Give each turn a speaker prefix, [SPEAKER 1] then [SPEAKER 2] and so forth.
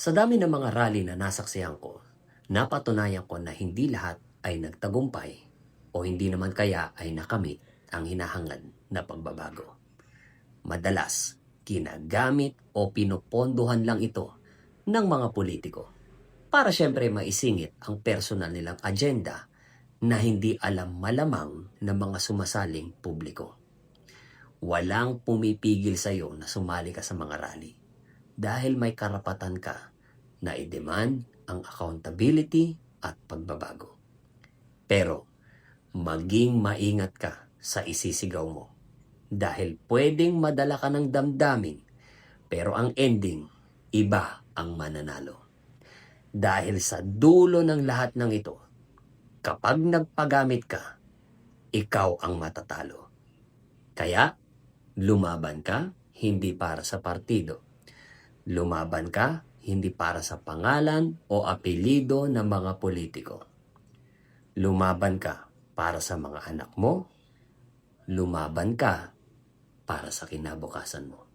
[SPEAKER 1] Sa dami ng mga rally na nasaksihan ko, napatunayan ko na hindi lahat ay nagtagumpay o hindi naman kaya ay nakamit ang hinahangad na pagbabago. Madalas, ginagamit o pinupondohan lang ito ng mga politiko para syempre maisingit ang personal nilang agenda na hindi alam malamang ng mga sumasaling publiko. Walang pumipigil sa iyo na sumali ka sa mga rally dahil may karapatan ka na i-demand ang accountability at pagbabago. Pero maging maingat ka sa isisigaw mo dahil pwedeng madala ka ng damdamin pero ang ending, iba ang mananalo. Dahil sa dulo ng lahat ng ito, kapag nagpagamit ka, ikaw ang matatalo. Kaya, lumaban ka hindi para sa partido. Lumaban ka hindi para sa pangalan o apelido ng mga politiko. Lumaban ka para sa mga anak mo. Lumaban ka para sa kinabukasan mo.